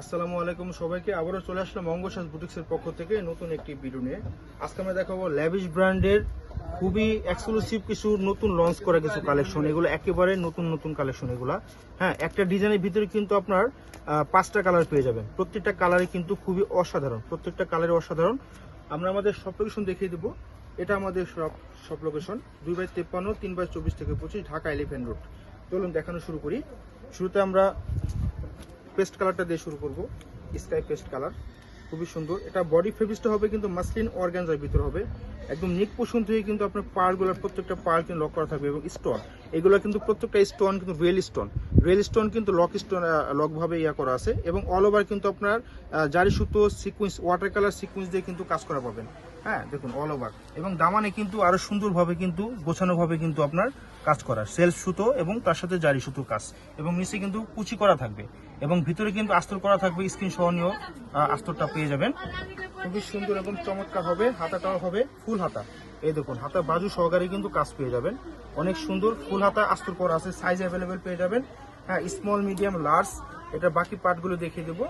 আসসালামু আলাইকুম সবাইকে। আবারও চলে আসলাম অঙ্গসাজ বুটিক্সের পক্ষ থেকে নতুন একটি ভিডিও নিয়ে। আজকে আমরা দেখাবো ল্যাভিশ ব্র্যান্ডের খুবই এক্সক্লুসিভ কিছু নতুন লঞ্চ করা কিছু কালেকশন এগুলো একেবারে নতুন নতুন কালেকশন এগুলো। হ্যাঁ একটা ডিজাইনের ভিতরে কিন্তু আপনার পাঁচটা কালার পেয়ে যাবেন। প্রত্যেকটা কালারে কিন্তু খুবই অসাধারণ, প্রত্যেকটা কালারে অসাধারণ। আমরা আমাদের সব লোকেশন দেখিয়ে দেবো। এটা আমাদের সব সব লোকেশন দুই বাই তেপ্পান্ন, তিন বাই চব্বিশ থেকে পঁচিশ, ঢাকা এলিফেন্ট রোড। চলুন দেখানো শুরু করি। শুরুতে আমরা পেস্ট কালারটা দিয়ে শুরু করব। স্কাই পেস্ট কালার, খুবই সুন্দর। এটা বডি ফেব্রিক্সটা হবে কিন্তু মাসলিন অর্গানজার ভিতর হবে। একদম নিক পোষণ থেকে কিন্তু আপনার পার্টগুলোর প্রত্যেকটা পার্ট কিন্তু লক করা থাকবে এবং স্টোন এগুলো কিন্তু প্রত্যেকটা স্টোন কিন্তু রিয়েল স্টোন রিয়েল স্টোন কিন্তু লক স্টোন লক ভাবে ইয়া করা আছে এবং অল ওভার কিন্তু আপনার জারি সুতো সিকুয়েন্স ওয়াটার কালার সিকুয়েন্স দিয়ে কিন্তু কাজ করা পাবেন। হ্যাঁ দেখুন অল ওভার এবং দামানে কিন্তু আরও সুন্দরভাবে কিন্তু, গোছানোভাবে কিন্তু আপনার কাজ করা। সেলফ সুতো এবং তার সাথে জারি সুতো কাজ। এবং নিচে কিন্তু কুচি করা থাকবে। এবং ভিতরে কিন্তু আস্তর করা থাকবে, স্ক্রিন সহনীয় আস্তরটা পেয়ে যাবেন। খুবই সুন্দর এবং চমৎকার হবে, হাতাটাও হবে ফুল হাতা। এই দেখুন, হাতা বাজু সহকারে কিন্তু কাজ পেয়ে যাবেন। অনেক সুন্দর ফুল হাতা, আস্তর করা আছে সাইজ অ্যাভেলেবেল পেয়ে যাবেন। হ্যাঁ স্মল মিডিয়াম লার্জ এটা বাকি পার্টগুলো দেখিয়ে দেবো।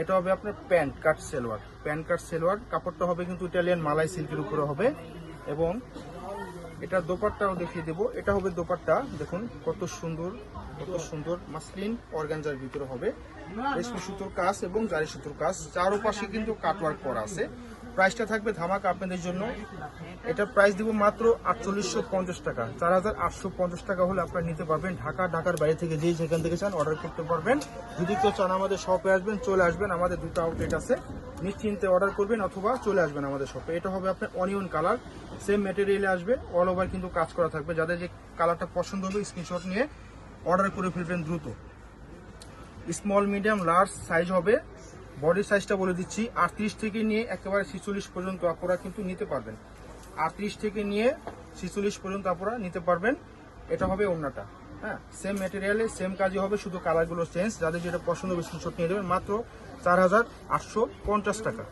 এটা হবে আপনার pant cut salwar. Pant cut salwar, কাপড়টা হবে কিন্তু ইটালিয়ান মালাই সিল্কের উপরে হবে। এবং এটা দোপাট্টাও দেখিয়ে দেবো। এটা হবে দোপাট্টা। দেখুন, কত সুন্দর কত সুন্দর মাসলিন অর্গানজার ভিতরে হবে। রেশমি সুতোর কাজ এবং জারি সুতোর কাজ। চারোপাশে কিন্তু কাটওয়ার্ক করা আছে। প্রাইসটা থাকবে ধামাকা আপনাদের জন্য। এটা প্রাইস দিব মাত্র আটচল্লিশশো পঞ্চাশ টাকা। চার হাজার আটশো পঞ্চাশ টাকা হলে আপনারা নিতে পারবেন ঢাকা, ঢাকার বাইরে থেকে যেই যেখান থেকে চান অর্ডার করতে পারবেন। যদি কেউ চান আমাদের শপে আসবেন, চলে আসবেন, আমাদের দুটো আউটলেট আছে। নিশ্চিন্তে অর্ডার করবেন অথবা চলে আসবেন আমাদের শপে এটা হবে আপনার অনিয়ন কালার সেম মেটেরিয়ালে আসবে অল ওভার কিন্তু কাজ করা থাকবে। যাদের যে কালারটা পছন্দ হবে স্ক্রিনশট নিয়ে অর্ডার করে ফেলবেন দ্রুত। স্মল মিডিয়াম লার্জ সাইজ হবে। বডি সাইজটা বলে দিচ্ছি, আটত্রিশ থেকে নিয়ে একেবারে ছিচল্লিশ পর্যন্ত আপনারা কিন্তু নিতে পারবেন। আটত্রিশ থেকে নিয়ে ছিচল্লিশ পর্যন্ত আপনারা নিতে পারবেন। এটা হবে ওড়নাটা। হ্যাঁ সেম ম্যাটেরিয়ালে সেম কাজই হবে, শুধু কালারগুলো চেঞ্জ যাদের যেটা পছন্দ হবে স্ক্রিনশট নিয়ে দেবেন মাত্র চার হাজার আটশো পঞ্চাশ টাকা।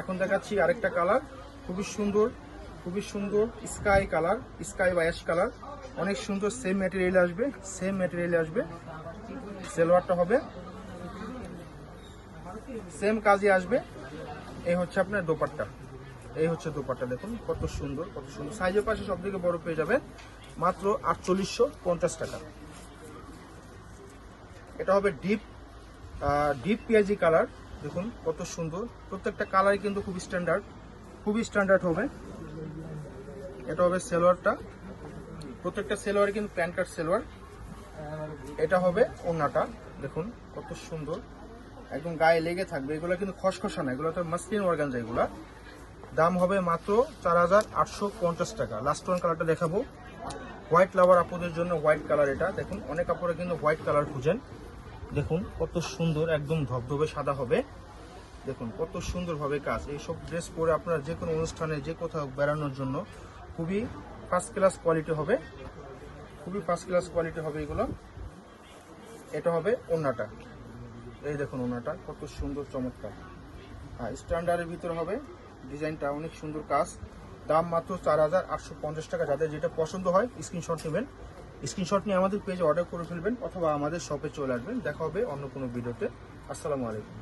এখন দেখাচ্ছি আরেকটা কালার খুবই সুন্দর খুবই সুন্দর স্কাই কালার স্কাই বা অ্যাশ কালার অনেক সুন্দর সেম ম্যাটেরিয়ালে আসবে সেম ম্যাটেরিয়ালে আসবে। সেলোয়ারটা হবে সেম কাজই আসবে। এই হচ্ছে আপনার দোপাট্টা। এই হচ্ছে দোপাট্টা, দেখুন, কত সুন্দর কত সুন্দর। সাইজের পাশে সব থেকে বড় পেয়ে যাবেন মাত্র আটচল্লিশশো পঞ্চাশ টাকা। এটা হবে ডিপ ডিপ পেঁয়াজি কালার দেখুন, কত সুন্দর। প্রত্যেকটা কালারই কিন্তু খুব স্ট্যান্ডার্ড খুবই স্ট্যান্ডার্ড হবে। এটা হবে সেলোয়ারটা। প্রত্যেকটা সেলোয়ারে কিন্তু প্যান্ট কাট সেলোয়ার। এটা হবে ওড়নাটা। দেখুন, কত সুন্দর। একদম গায়ে লেগে থাকবে, এগুলো কিন্তু খসখসা না, এগুলো তো মাসলিন অর্গানজা এগুলা। দাম হবে মাত্র চার হাজার আটশো পঞ্চাশ টাকা। লাস্ট ওয়ান কালারটা দেখাবো। হোয়াইট লাভার আপুদের জন্য হোয়াইট কালার এটা। দেখুন, অনেক কাপড়ে কিন্তু হোয়াইট কালার খুঁজেন। দেখুন, কত সুন্দর, একদম ধবধবে সাদা হবে। দেখুন, কত সুন্দরভাবে কাজ। এইসব ড্রেস পরে আপনারা যে কোনো অনুষ্ঠানে, যে কোথাও বেড়ানোর জন্য খুবই ফার্স্ট ক্লাস কোয়ালিটি হবে। খুবই ফার্স্ট ক্লাস কোয়ালিটি হবে এগুলো। এটা হবে ওনাটা এই দেখুন ওনাটা, কত সুন্দর, চমৎকার। হ্যাঁ স্ট্যান্ডার্ডের ভিতরে হবে ডিজাইনটা অনেক সুন্দর কাজ। দাম মাত্র চার হাজার আটশো পঞ্চাশ টাকা। যাদের যেটা পছন্দ হয় স্ক্রিনশট নেবেন। স্ক্রিনশট নিয়ে আমাদের পেজে অর্ডার করে ফেলবেন, অথবা আমাদের শপে চলে আসবেন। দেখা হবে অন্য কোনো ভিডিওতে আসসালামু আলাইকুম।